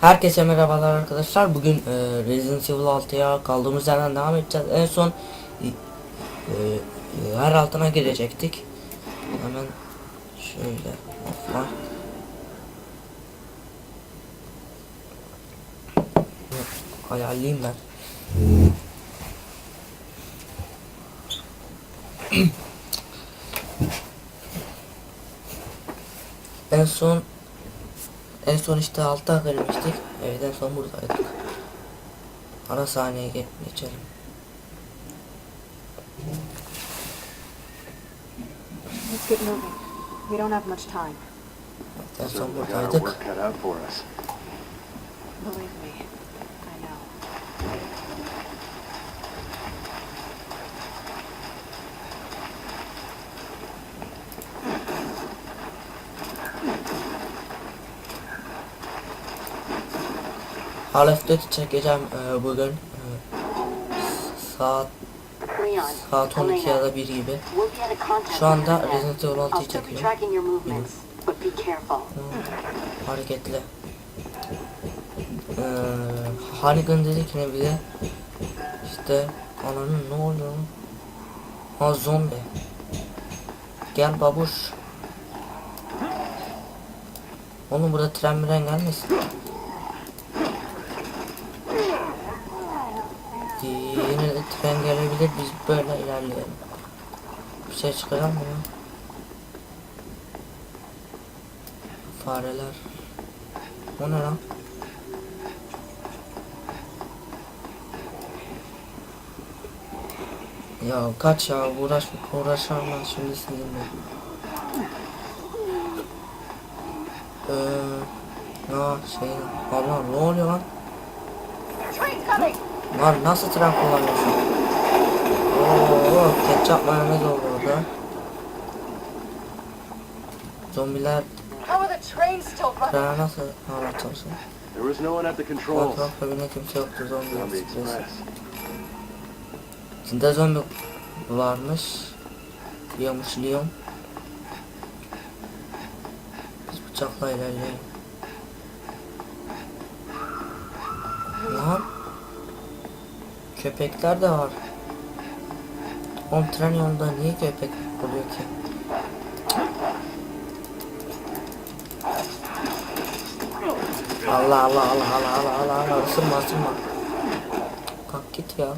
Herkese merhabalar arkadaşlar. Bugün e, Resident Evil 6'ya kaldığımız yerden devam edeceğiz. En son e, e, her altına girecektik. Hemen şöyle offline. Ayarlayayım ben. en son en son işte altta girmiştik. Evet en son buradaydık. Ara sahneye ge- geçelim. Let's get moving. We don't have much time. En son buradaydık. Believe me, Of Duty çekeceğim e, bugün. E, saat saat come 12 ya da 1 gibi. Şu anda. Resident Evil I'll 6'yı still be çekiyorum. Hı, hareketli. Ee, Harrigan dedi ki ne bize işte ananın ne oluyor? Ha zombi. Gel babuş. Oğlum burada tren miren gelmesin. Tren gelebilir biz böyle ilerleyelim. Bir şey çıkar mı? Fareler. O ne lan? Ya kaç ya uğraş uğraşamam şimdi sizinle. Eee ya şey Allah ne oluyor lan? Lan nasıl tren kullanıyorsun? Oo, ketçap mayonez oldu orada. Zombiler trene nasıl anlatırsın? Etrafta yine kimse yoktu zombi ekspresi. Zombi varmış. Yamuşluyorum. Biz bıçakla ilerleyelim. Lan. Köpekler de var. Oğlum tren yolunda niye köpek oluyor ki? Allah Allah Allah Allah Allah Allah Allah ısırma ısırma. Kalk git ya.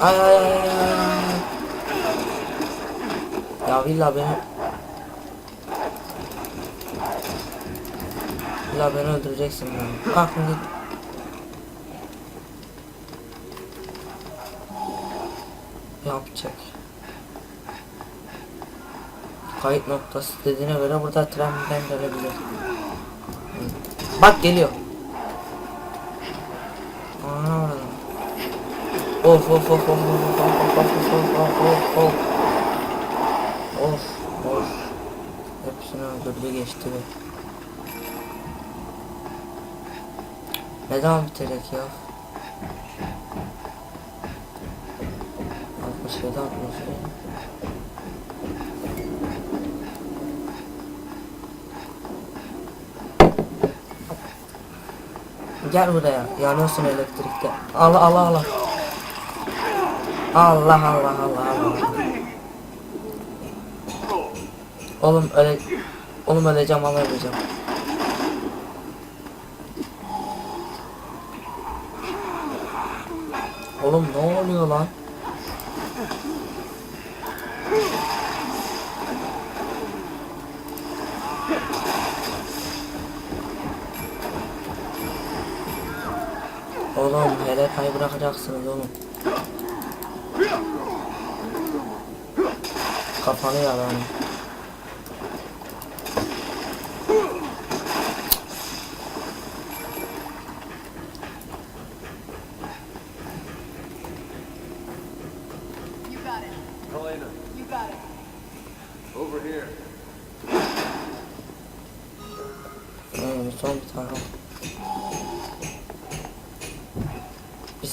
Ay ay ay ay. Ya illa beni İlla beni öldüreceksin ben. Kalkın git. Yapacak. Kayıt noktası dediğine göre burada trenden gelebilir. Bak geliyor. Ana. Of of of of of of of of of of of of Of Hepsini öldürdü geçti be Neden bitirek ya 67 67 Gel buraya yanıyorsun elektrikte Allah Allah Allah Allah Allah Allah Allah. Oğlum öyle Oğlum öleceğim ama öleceğim. Oğlum ne oluyor lan? Oğlum hele kay bırakacaksınız oğlum. Kafanı yalan. Helena, You got it. over here. Hmm, son bir tane.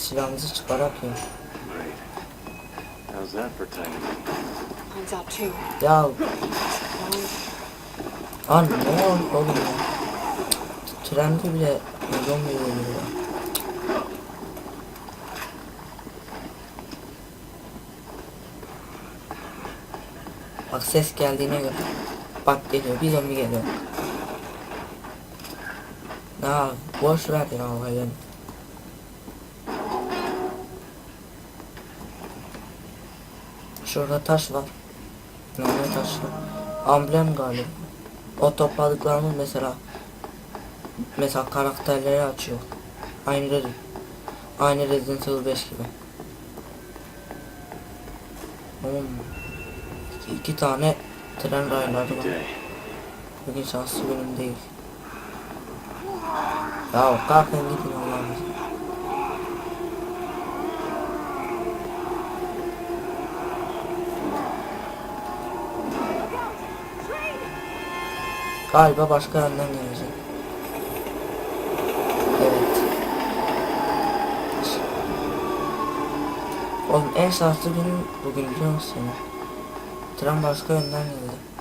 Silahımızı çıkarak ya. Ya Lan ne oldu oğlum ya? trende bile zombi oluyor. Bak ses geldiğine göre. Bak geliyor bir zombi geliyor. Ya boş ver ya olayları. Şurada taş var. Ne ne taş var? Amblem galiba. O topladıklarımız mesela mesela karakterleri açıyor. Aynı Resident. Aynı Resident Evil 5 gibi. Hmm. İki, iki tane tren rayları var. Bugün şanslı günüm değil. Ya kalkın gidin Galiba başka yerden gelecek. Evet. Oğlum en şanslı günüm bugün biliyor musun? Tren başka yönden geldi.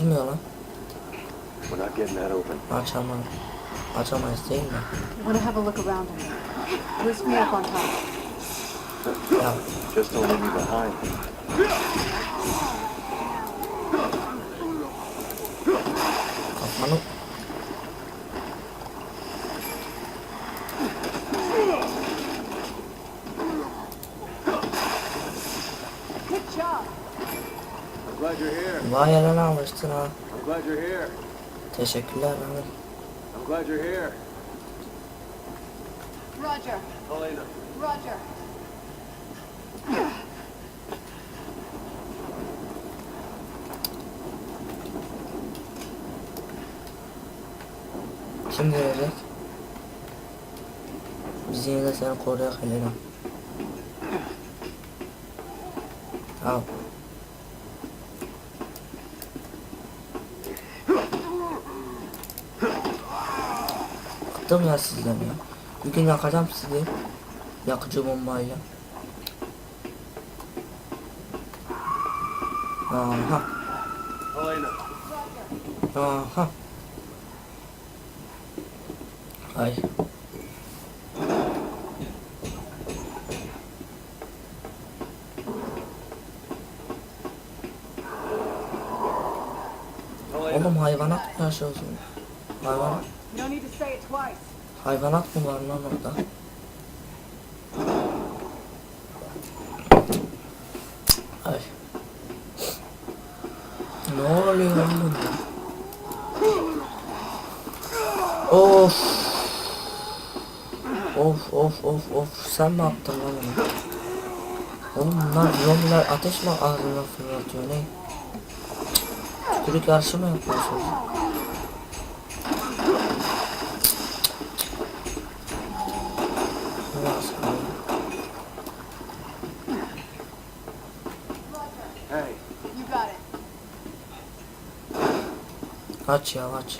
Açılmıyor lan. We're not getting that open. Açamam. Açamayız değil mi? Want to have a look around in here. Boost me up on top. Ya Just don't leave me behind. Vay yalan almıştın ha. I'm glad you're here. Teşekkürler Ahmet. I'm glad you're here. Roger. Helena. Roger. Kim gelecek? Biz yine de seni koruyak Helena. Al. Bıktım ya sizden ya. Bir gün yakacağım sizi. Yakıcı bombayla. Aha. Helena. Aha. Ay. Oğlum hayvanat mı yaşıyorsun? Hayvan, Hayvanat mı var lan orada? Ay. Ne oluyor oğlum? Of. Of of of of sen mi yaptın lan bunu? Oğlum bunlar ateş mi ağzına fırlatıyor ne? Türk yarışı mı yapıyorsunuz? Nasıl? Hey. You got it. Aç ya aç.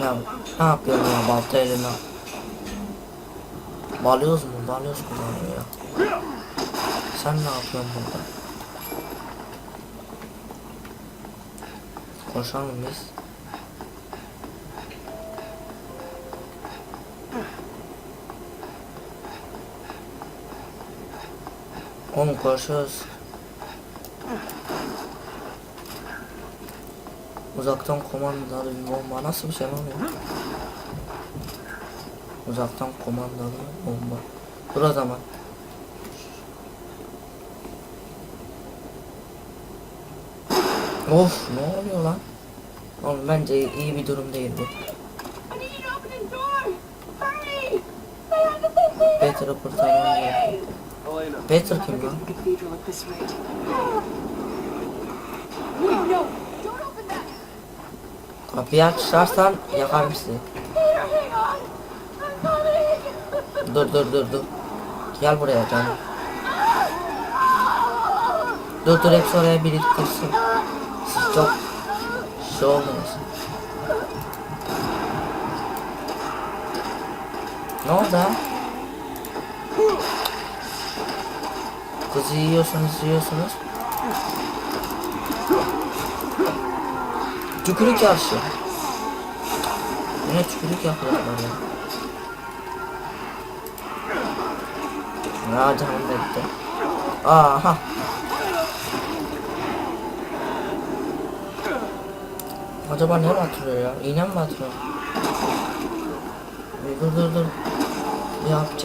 Ya ne yapıyorsun ya balta eline? Balyoz mu? Balyoz kullanıyor ya. Sen ne yapıyorsun burada? Koşalım biz. Oğlum koşuyoruz. Uzaktan kumandalı bir bomba nasıl bir şey bu? Uzaktan kumandalı bomba. Dur o zaman. Of ne oluyor lan? Oğlum bence iyi bir durum değil bu. Peter'ı kurtarmam gerekiyor. Never kim lan? Kapıyı açarsan yakarım sizi. Dur dur dur dur. Gel buraya canım. Dur dur hepsi oraya biriktirsin. Siz çok şey olmayız. Ne oldu? Kızı yiyorsunuz yiyorsunuz. Tükürük yarışı. Yine tükürük yapıyorlar ya. Ya canım da gitti. Aha. Acaba ne batırıyor ya? İğne mi batırıyor? Bir Dur dur dur. Bir yap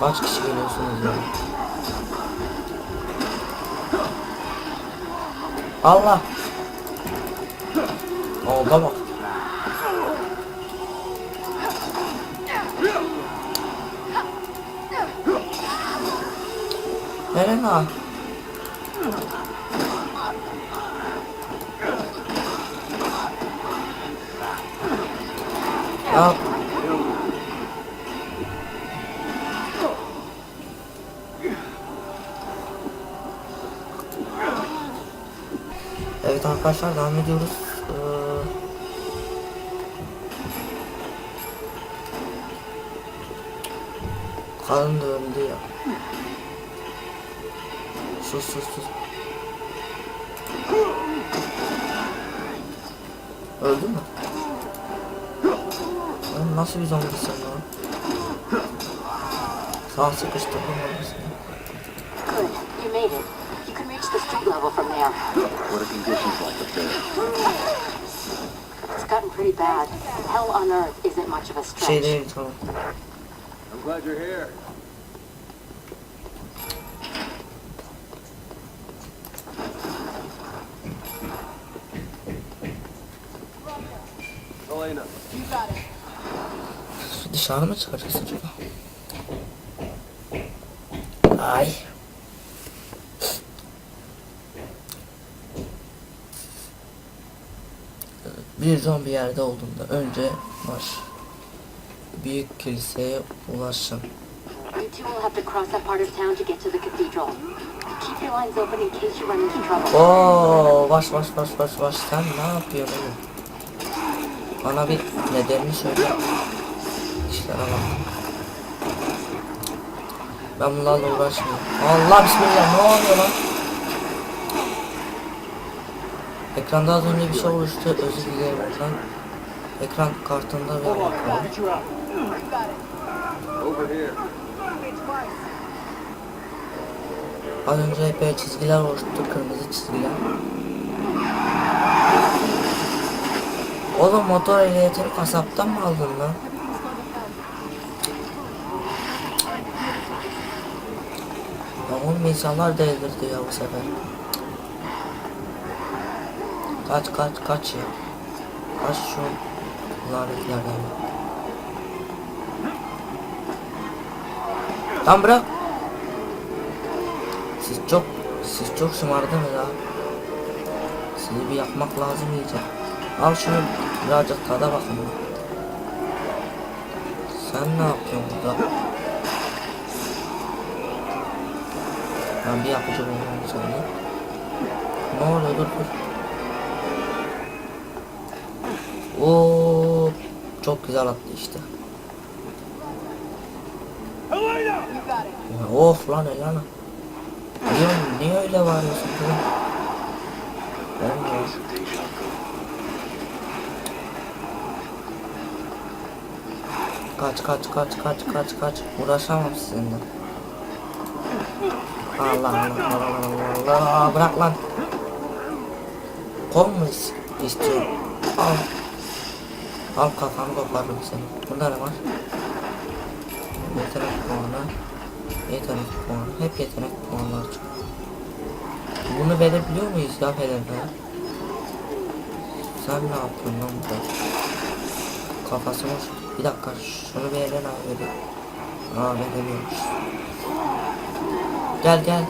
Kaç kişi geliyorsunuz ya? Allah! Olda bak. Helena. Ya arkadaşlar devam ediyoruz. Ee, Kadın da öldü ya. Sus sus sus. Öldü mü? Oğlum nasıl bir zombisin lan? Sağ sıkıştırdım. Good. You made it. Street level from there. What are conditions like up there? It's gotten pretty bad. Hell on earth isn't much of a stretch. Şey değil tamam. I'm glad you're here. Elena, You got it. Dışarı mı çıkacağız acaba? Ay. Bir zombi yerde olduğunda önce baş büyük kiliseye ulaşın. Oo, baş baş baş baş baş sen ne yapıyorsun? Bana bir nedenini söyle. İşlere bak. Ben bunlarla uğraşmıyorum. Allah bismillah ne oluyor lan? Ekranda az önce bir şey oluştu. Özür dilerim oradan. Ekran kartında over here. Az önce epey çizgiler oluştu. Kırmızı çizgiler. Oğlum motor ehliyetini kasaptan mı aldın lan? Ya oğlum insanlar delirdi ya bu sefer. Kaç kaç kaç ya. Kaç şu lanetlerden. Tam bırak. Siz çok siz çok şımardınız ha. Sizi bir yakmak lazım iyice. Al şunu birazcık tada bakın. Sen ne yapıyorsun burada? Ben bir yapıcı bulmam sonra. Ne oluyor dur dur. Oo, çok güzel attı işte. Ya Of lan Elana. Niye, niye öyle bağırıyorsun kızım? Ben. Kaç kaç kaç kaç kaç kaç uğraşamam sizinle. Allah Allah Allah Allah bırak lan. Kol mu is- istiyorsun? Al. Al kafanı koparırım seni. Bunda ne var? Yetenek puanı. Yetenek puanı. Hep yetenek puanları çıkıyor. Bunu verebiliyor muyuz ya Fener'e? Sen ne yapıyorsun lan burada? Kafasını Bir dakika şunu al dedi. Aa veremiyormuş. Gel gel.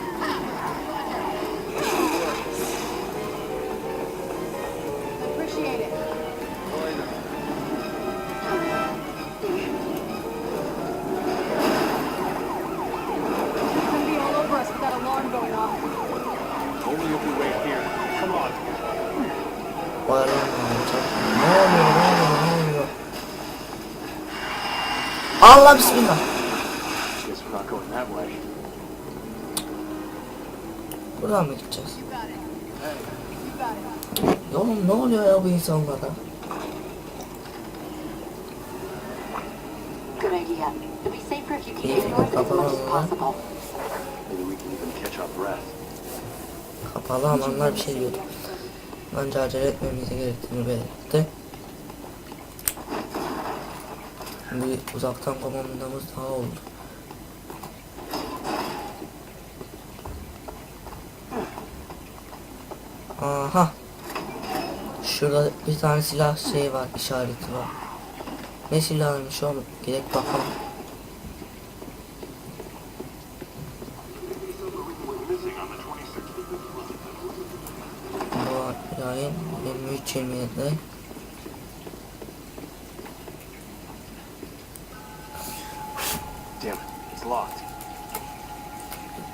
Allah bismillah. Guess we're not going that way. Buradan mı gideceğiz? Ya Oğlum ne oluyor ya bu insanlara? Good idea. It'd be safer if you Yeah, it north as much possible. Maybe we can even catch our breath. Kapalı alanlar bir şey diyordu. Bence acele etmemiz gerektiğini belirtti. Bir uzaktan komandamız daha oldu. Aha. Şurada bir tane silah şey var, işareti var. Ne silahıymış oğlum? Gerek bakalım. Bu yayın 23 27 Damn it, it's locked.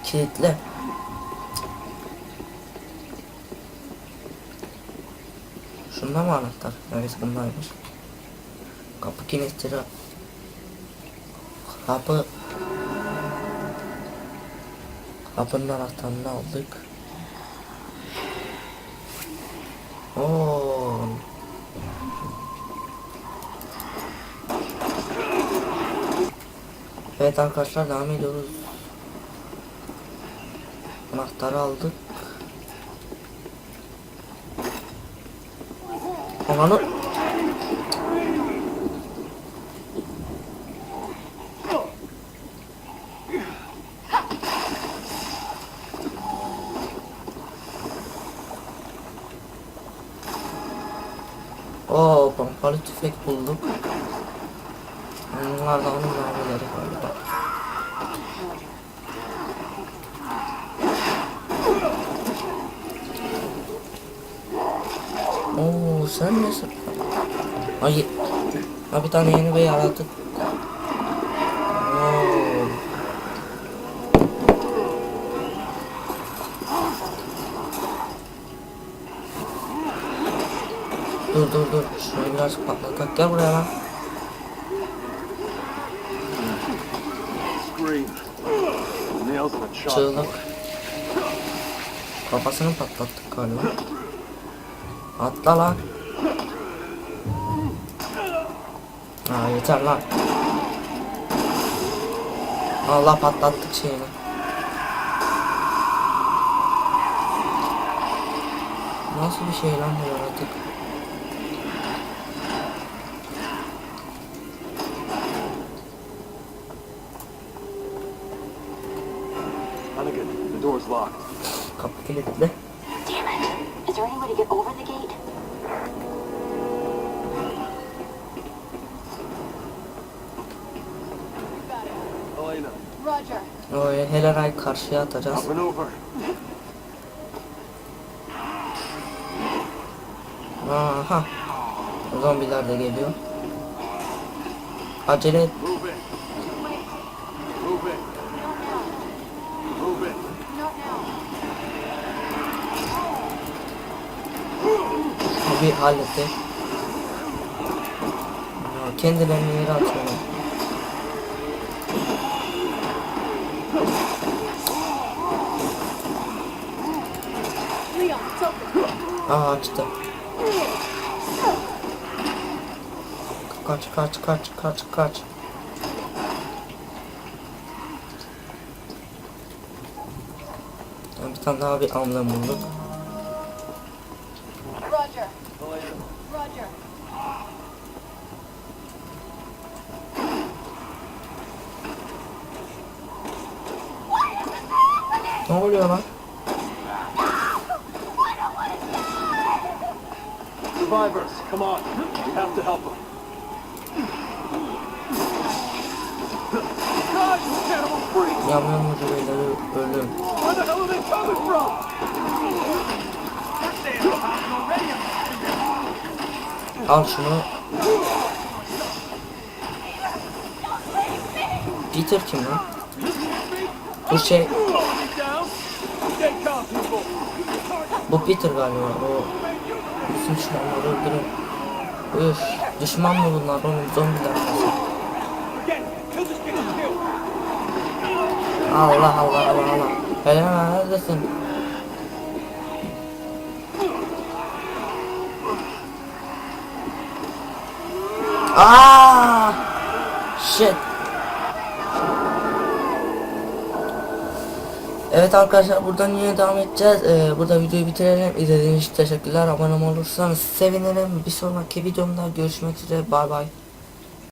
Kilitle. Şunda mı anahtar? Evet bundaymış. Kapı kilitleri. Kapı. Kapının anahtarını aldık. Oo. Evet arkadaşlar devam ediyoruz. Anahtarı aldık. Ananı... Oo, pompalı tüfek bulduk. Bunlar da onun mermileri galiba. Nesin? Ay, ha bir tane yeni bir yaratık. Oo. Dur dur dur. Şurayı biraz patlatak. Gel buraya lan. Çığlık. Kafasını patlattık galiba. Atla lan. Ha yeter lan. Allah patlattık şeyini. Nasıl bir şey lan bu yaratık? Kapı kilitli. Damn it. Is there any way to get over the gate? Elena, Roger. O Helena'yı karşıya atacağız. Aha. Zombiler de geliyor. Acele et. Bir halletti. Kendilerini yere atıyorlar. Aa açtı. Kaç kaç kaç kaç kaç. Bir tane daha bir amblem bulduk. Roger. Roger. Ne oluyor lan? Survivors, come on. We have to help them. God, you cannibal freak! Yamyam mücadeleleri ölüm. Where the hell are they coming from? Al şunu. Peter kim lan? Bu şey, bu Peter galiba. O bütün düşmanları öldürün. Üf, düşman mı bunlar oğlum zombiler. Allah Allah Allah Allah. Helena neredesin? Aa! Shit. Evet arkadaşlar buradan yine devam edeceğiz. Ee, burada videoyu bitirelim. İzlediğiniz için teşekkürler. Abone olursanız sevinirim. Bir sonraki videomda görüşmek üzere. Bay bay.